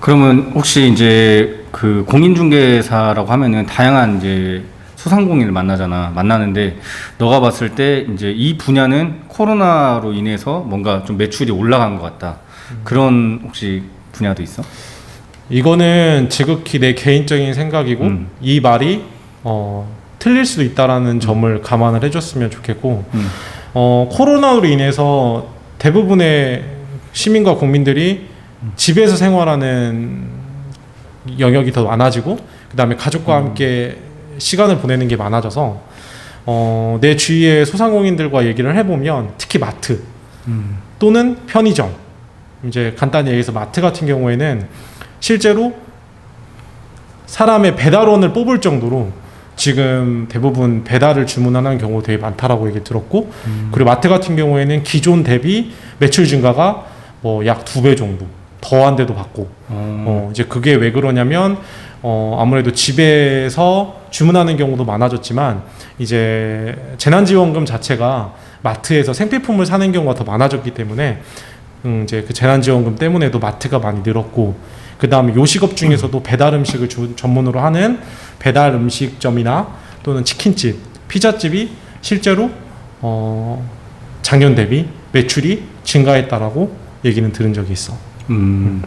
그러면 혹시 이제 그 공인중개사라고 하면은 다양한 이제 소상공인을 만나잖아. 만나는데 너가 봤을 때 이제 이 분야는 코로나로 인해서 뭔가 좀 매출이 올라간 것 같다. 그런 혹시 분야도 있어? 이거는 지극히 내 개인적인 생각이고 음. 이 말이 어, 틀릴 수도 있다라는 점을 감안을 해줬으면 좋겠고 음. 어, 코로나로 인해서 대부분의 시민과 국민들이 집에서 생활하는 영역이 더 많아지고 그 다음에 가족과 함께 시간을 보내는 게 많아져서 어, 내 주위의 소상공인들과 얘기를 해보면 특히 마트 음. 또는 편의점 이제 간단히 얘기해서 마트 같은 경우에는 실제로 사람의 배달원을 뽑을 정도로 지금 대부분 배달을 주문하는 경우 되게 많다라고 얘기 들었고 그리고 마트 같은 경우에는 기존 대비 매출 증가가 뭐 약 두 배 정도 더한 데도 받고 어. 어, 이제 그게 왜 그러냐면 어, 아무래도 집에서 주문하는 경우도 많아졌지만 이제 재난지원금 자체가 마트에서 생필품을 사는 경우가 더 많아졌기 때문에 음, 이제 그 재난지원금 때문에도 마트가 많이 늘었고 그 다음에 요식업 중에서도 배달 음식을 주- 전문으로 하는 배달 음식점이나 또는 치킨집, 피자집이 실제로 어, 작년 대비 매출이 증가했다라고 얘기는 들은 적이 있어. 음.